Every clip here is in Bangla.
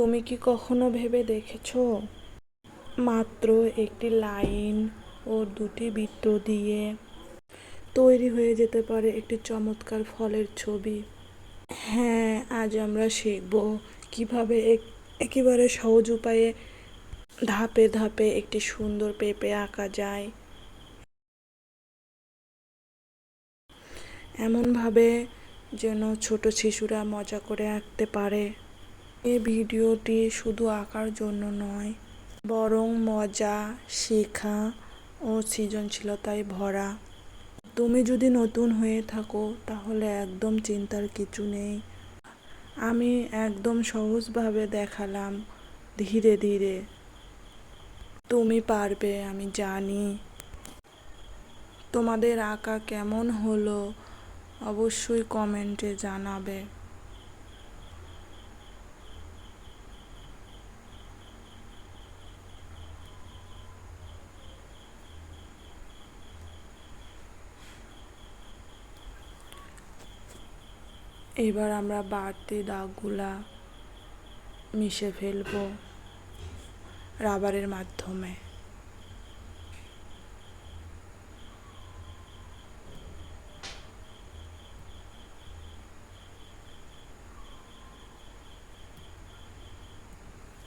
তুমি কি কখনো ভেবে দেখেছ? মাত্র একটি লাইন ও দুটি বৃত্ত দিয়ে তৈরি হয়ে যেতে পারে একটি চমৎকার ফলের ছবি। হ্যাঁ আজ আমরা শিখব কীভাবে এক, একেবারে সহজ উপায়ে ধাপে ধাপে একটি সুন্দর পেঁপে আঁকা যায়। এমনভাবে যেন ছোট শিশুরা মজা করে আঁকতে পারে। এই ভিডিওটি শুধু আঁকার জন্য নয়, বরং মজা, শেখা ও সৃজনশীলতায় ভরা। তুমি যদি নতুন হয়ে থাকো, তাহলে একদম চিন্তার কিছু নেই। আমি একদম সহজভাবে দেখালাম, ধীরে ধীরে। তুমি পারবে, আমি জানি। তোমাদের আঁকা কেমন হলো, অবশ্যই কমেন্টে জানাবে। এবার আমরা বাড়তি দাগগুলা মিশে ফেলব রাবারের মাধ্যমে।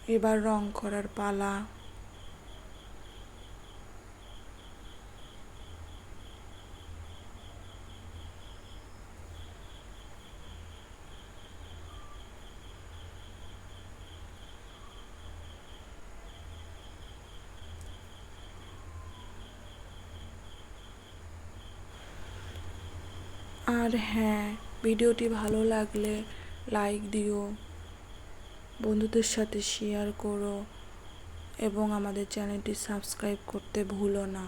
এবার রং করার পালা। আর হ্যাঁ ভিডিওটি ভালো লাগলে লাইক দিও, বন্ধুদের সাথে শেয়ার করো এবং আমাদের চ্যানেলটি সাবস্ক্রাইব করতে ভুলো না।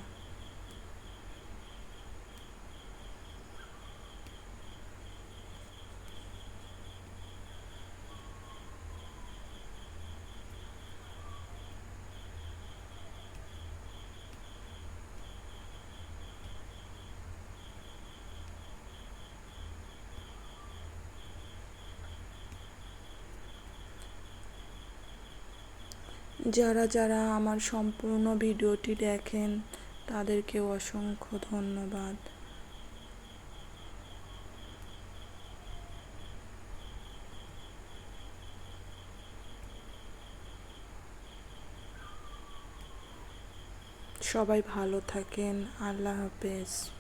যারা যারা আমার সম্পূর্ণ ভিডিওটি দেখেন তাদেরকে অসংখ্য ধন্যবাদ। সবাই ভালো থাকেন। আল্লাহ হাফেজ।